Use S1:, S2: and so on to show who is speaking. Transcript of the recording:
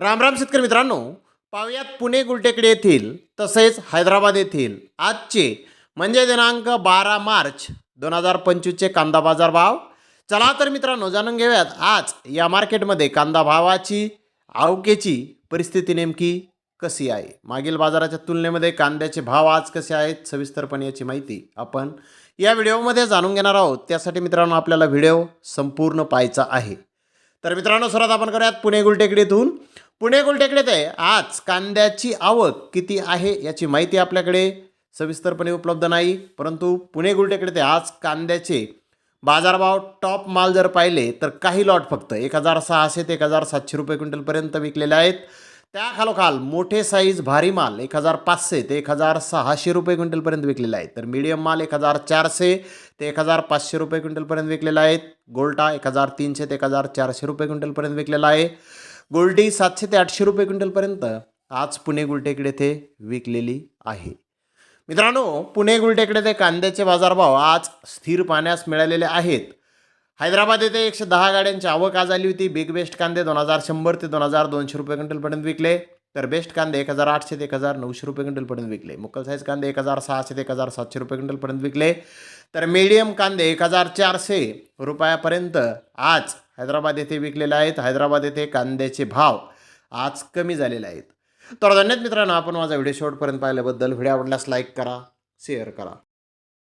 S1: रामराम शेतकरी मित्रांनो पाहुयात पुणे गुलटेकडे येथील तसेच हैदराबाद येथील. आजचे म्हणजे दिनांक बारा मार्च दोन हजार पंचवीसचे कांदा बाजार भाव. चला तर मित्रांनो जाणून घेऊयात आज या मार्केटमध्ये कांदा भावाची आवकेची परिस्थिती नेमकी कशी आहे? मागील बाजाराच्या तुलनेमध्ये कांद्याचे भाव आज कसे आहेत सविस्तरपणे याची माहिती आपण या व्हिडिओमध्ये जाणून घेणार आहोत. त्यासाठी मित्रांनो आपल्याला व्हिडिओ संपूर्ण पाहायचा आहे. तर मित्रांनो सर्वात आपण करूयात पुणे गुलटेकडीतून. पुणे गोलटेकडेत आहे. आज कांद्याची आवक किती आहे याची माहिती आपल्याकडे. सविस्तरपणे उपलब्ध नाही परंतु पुणे गुलटेकडे ते आज कांद्याचे बाजारभाव टॉप माल जर पाहिले तर काही लॉट फक्त एक हजार सहाशे ते एक हजार सातशे रुपये क्विंटलपर्यंत विकलेले आहेत. त्या खालोखाल मोठे साईज भारी माल एक हजार पाचशे ते एक हजार सहाशे रुपये क्विंटलपर्यंत विकलेला आहे तर मीडियम माल एक हजार चारशे ते एक हजार पाचशे रुपये क्विंटलपर्यंत विकलेला आहे गोल्टा एक हजार तीनशे ते एक हजार चारशे रुपये क्विंटलपर्यंत विकलेला आहे. गोल्डी सातशे ते आठशे रुपये क्विंटलपर्यंत आज पुणे गुलटेकडे ते विकलेली आहे. मित्रांनो पुणे गुलटेकडे ते कांद्याचे बाजारभाव आज स्थिर पाण्यास मिळालेले आहेत. हैदराबाद येथे एकशे दहा गाड्यांची आवक आज आली होती. बिग बेस्ट कांदे दोन हजार शंभर ते दोन हजार दोनशे रुपये क्विंटलपर्यंत विकले. तर बेस्ट कांदे एक हजार आठशे ते एक हजार नऊशे रुपये क्विंटलपर्यंत विकले. मुक्कल साईज कांदे एक हजार सहाशे ते एक हजार सातशे रुपये क्विंटलपर्यंत विकले. तर मीडियम कांदे एक हजार चारशे रुपयापर्यंत आज हैदराबाद येथे विकलेले आहेत. हैदराबाद येथे कांद्याचे भाव आज कमी झालेले आहेत. तर धन्यवाद मित्रांनो आपण माझा व्हिडिओ शेवटपर्यंत पाहिल्याबद्दल. व्हिडिओ आवडल्यास लाईक करा शेअर करा.